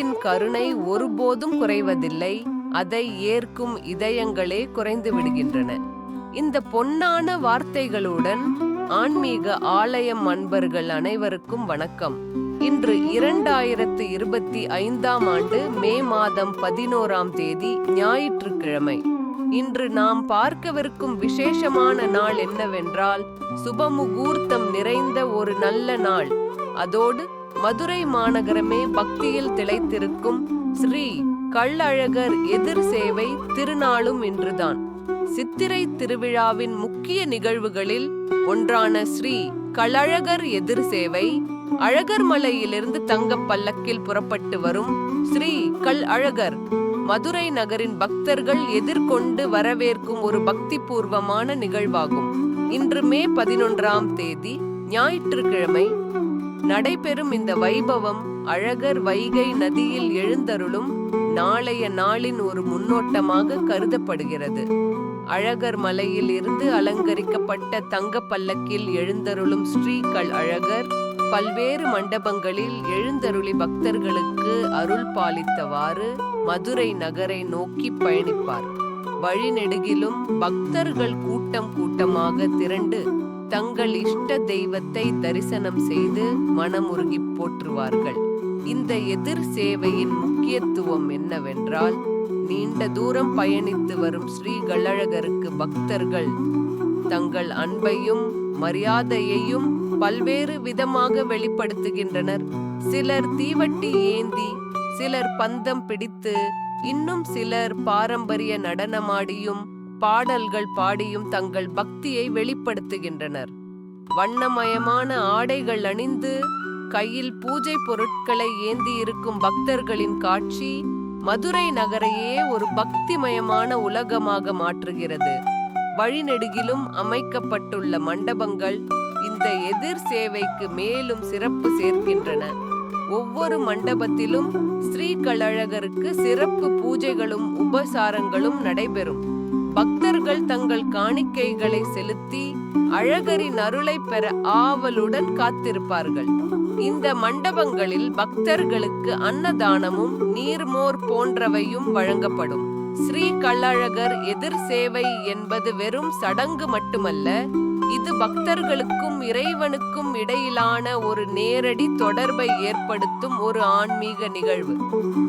தெய்வத்தின் கருணை ஒருபோதும் குறைவதில்லை அதை ஏற்கும் இதயங்களே குறைந்து விடுகின்றன. இந்த பொன்னான வார்த்தைகளுடன் ஆன்மீக ஆலயம் அன்பர்கள் அனைவருக்கும் வணக்கம். இன்று இரண்டாயிரத்து இருபத்தி ஐந்தாம் ஆண்டு மே மாதம் பதினோராம் தேதி ஞாயிற்றுக்கிழமை. இன்று நாம் பார்க்கவிருக்கும் விசேஷமான நாள் என்னவென்றால் சுபமுகூர்த்தம் நிறைந்த ஒரு நல்ல நாள். அதோடு மதுரை மாநகரமே பக்தியில் திளைத்திருக்கும் ஸ்ரீ கள்ளழகர் எதிர் சேவை திருநாளும் இன்றுதான். சித்திரை திருவிழாவின் முக்கிய நிகழ்வுகளில் ஒன்றான ஸ்ரீ கள்ளழகர் எதிர் சேவை அழகர் மலையிலிருந்து தங்கப் பல்லக்கில் புறப்பட்டு வரும் ஸ்ரீ கல் அழகர் மதுரை நகரின் பக்தர்கள் எதிர்கொண்டு வரவேற்கும் ஒரு பக்தி பூர்வமான நிகழ்வாகும். இன்று மே பதினொன்றாம் தேதி ஞாயிற்றுக்கிழமை நடைபெறும் இந்த வைபவம் அழகர் வைகை நதியில் எழுந்தருளும் நாளைய நாளின் ஒரு முன்னோட்டமாக கருதப்படுகிறது. அழகர் மலையில் இருந்து அலங்கரிக்கப்பட்ட தங்க பல்லக்கில் எழுந்தருளும் ஸ்ரீகள் அழகர் பல்வேறு மண்டபங்களில் எழுந்தருளி பக்தர்களுக்கு அருள் பாலித்தவாறு மதுரை நகரை நோக்கி பயணிப்பார். வழிநெடுகிலும் பக்தர்கள் கூட்டம் கூட்டமாக திரண்டு தங்கள் இஷ்ட தெய்வத்தை தரிசனம் செய்து மனமுருகி போற்றுவார்கள். இந்த எதிர் சேவையின் முக்கியத்துவம் என்னவென்றால் நீண்ட தூரம் பயணித்து வரும் ஸ்ரீ கள்ளழகருக்கு பக்தர்கள் தங்கள் அன்பையும் மரியாதையையும் பல்வேறு விதமாக வெளிப்படுத்துகின்றனர். சிலர் தீவட்டி ஏந்தி சிலர் பந்தம் பிடித்து இன்னும் சிலர் பாரம்பரிய நடனமாடியும் பாடல்கள் பாடியும் தங்கள் பக்தியை வெளிப்படுத்துகின்றனர். வண்ணமயமான ஆடைகள் அணிந்து கையில் பூஜை பொருட்களை ஏந்தி இருக்கும் பக்தர்களின் காட்சி மதுரை நகரையே ஒரு பக்திமயமான உலகமாக மாற்றுகிறது. வழிநெடுகிலும் அமைக்கப்பட்டுள்ள மண்டபங்கள் இந்த எதிர் சேவைக்கு மேலும் சிறப்பு சேர்க்கின்றன. ஒவ்வொரு மண்டபத்திலும் ஸ்ரீகளழகருக்கு சிறப்பு பூஜைகளும் உபசாரங்களும் நடைபெறும். பக்தர்கள் தங்கள் காணிக்கைகளை செலுத்தி அழகரின் அருளை பெற ஆவலுடன் காத்திருப்பார்கள். இந்த மண்டபங்களில் பக்தர்களுக்கு அன்னதானமும் நீர்மோர் போன்றவையும் வழங்கப்படும். ஸ்ரீ கள்ளழகர் எதிர் சேவை என்பது வெறும் சடங்கு மட்டுமல்ல இது பக்தர்களுக்கும் இறைவனுக்கும் இடையிலான ஒரு நேரடி தொடர்பை ஏற்படுத்தும் ஒரு ஆன்மீக நிகழ்வு.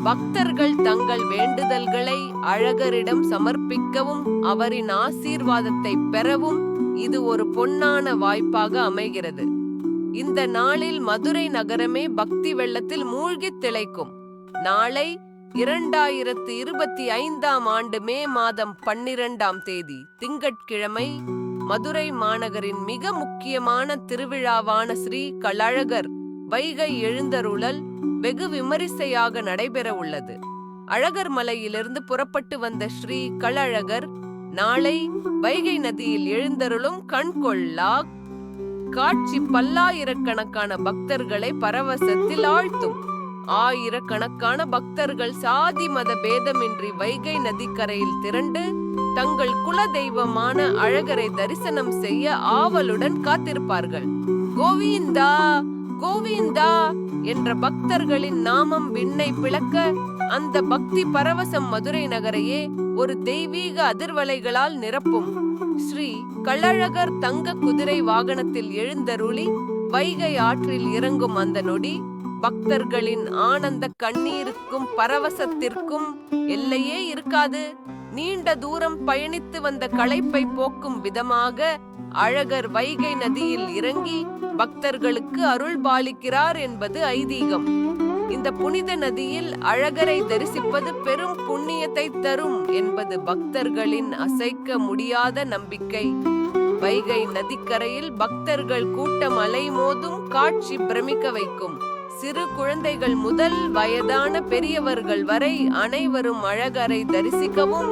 பக்தர்கள் தங்கள் வேண்டுதல்களை அழகரிடம் சமர்ப்பிக்கவும் அவரின் ஆசீர்வாதத்தை பெறவும் இது ஒரு பொன்னான வாய்ப்பாக அமைகிறது. இந்த நாளில் மதுரை நகரமே பக்தி வெள்ளத்தில் மூழ்கித் திளைக்கும். நாளை இரண்டாயிரத்து இருபத்தி ஐந்தாம் ஆண்டு மே மாதம் பன்னிரண்டாம் தேதி திங்கட்கிழமை மதுரை மாநகரின் மிக முக்கியமான திருவிழாவான ஸ்ரீ களழகர் வைகை எழுந்தருளல் வெகு விமரிசையாக நடைபெற உள்ளது. அழகர் மலையிலிருந்து புறப்பட்டு வந்த ஸ்ரீ களழகர் நாளை வைகை நதியில் எழுந்தருளும் கண்கொள்ளா காட்சி பல்லாயிரக்கணக்கான பக்தர்களை பரவசத்தில் ஆழ்த்தும். ஆயிரக்கணக்கான பக்தர்கள் சாதி மத பேதமின்றி வைகை நதிக்கரையில் திரண்டு தங்கள் குல தெய்வமான அழகரை தரிசனம் செய்ய ஆவலுடன் காத்திருப்பார்கள். கோவிந்தா கோவிந்தா என்ற பக்தர்களின் நாமம் விண்ணை பிளக்க அந்த பக்தி பரவசம் மதுரை நகரையே ஒரு தெய்வீக அதிர்வலைகளால் நிரப்பும். ஸ்ரீ கள்ளழகர் தங்க குதிரை வாகனத்தில் எழுந்தருளி வைகை ஆற்றில் இறங்கும் அந்த நொடி பக்தர்களின் ஆனந்த கண்ணீருக்கும் பரவசத்திற்கும் எல்லையே இருக்காது. நீண்ட தூரம் பயணித்து வந்த களைப்பை போக்கும் விதமாக அழகர் வைகை நதியில் இறங்கி பக்தர்களுக்கு அருள் பாலிக்கிறார் என்பது ஐதீகம். இந்த புனித நதியில் அழகரை தரிசிப்பது பெரும் புண்ணியத்தை தரும் என்பது பக்தர்களின் அசைக்க முடியாத நம்பிக்கை. வைகை நதிக்கரையில் பக்தர்கள் கூட்டம் அலைமோதும் காட்சி பிரமிக்க வைக்கும். சிறு குழந்தைகள் முதல் வயதான பெரியவர்கள் வரை அனைவரும் அழகரை தரிசிக்கவும்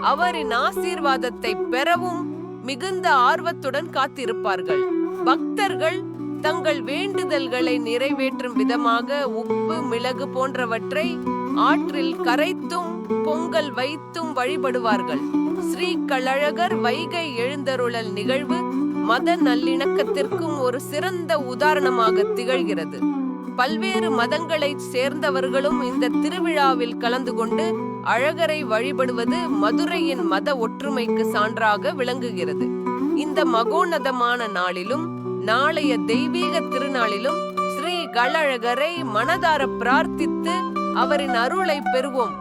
அவரின் ஆசீர்வாதத்தை பெறவும் மிகுந்த ஆர்வத்துடன் காத்திருப்பார்கள். பக்தர்கள் தங்கள் வேண்டுதல்களை நிறைவேற்றும் விதமாக உப்பு மிளகு போன்றவற்றை ஆற்றில் கரைத்தும் பொங்கல் வைத்தும் வழிபடுவார்கள். ஸ்ரீ கள்ளழகர் வைகை எழுந்தருளல் நிகழ்வு மத நல்லிணக்கத்திற்கும் ஒரு சிறந்த உதாரணமாக திகழ்கிறது. பல்வேறு மதங்களைச் சேர்ந்தவர்களும் இந்த திருவிழாவில் கலந்து கொண்டு அழகரை வழிபடுவது மதுரையின் மத ஒற்றுமைக்கு சான்றாக விளங்குகிறது. இந்த மகோன்னதமான நாளிலும் நாளைய தெய்வீக திருநாளிலும் ஸ்ரீ கலழகரை மனதார பிரார்த்தித்து அவரின் அருளை பெறுவோம்.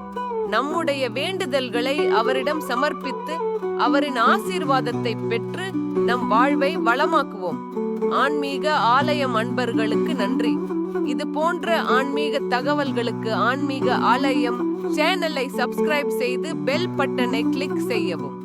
நம்முடைய வேண்டுதல்களை அவரிடம் சமர்ப்பித்து அவரின் ஆசீர்வாதத்தை பெற்று நம் வாழ்வை வளமாக்குவோம். ஆன்மீக ஆலயம் அன்பர்களுக்கு நன்றி. இது போன்ற ஆன்மீக தகவல்களுக்கு ஆன்மீக ஆலயம் சேனலை சப்ஸ்கிரைப் செய்து பெல் பட்டனை கிளிக் செய்யவும்.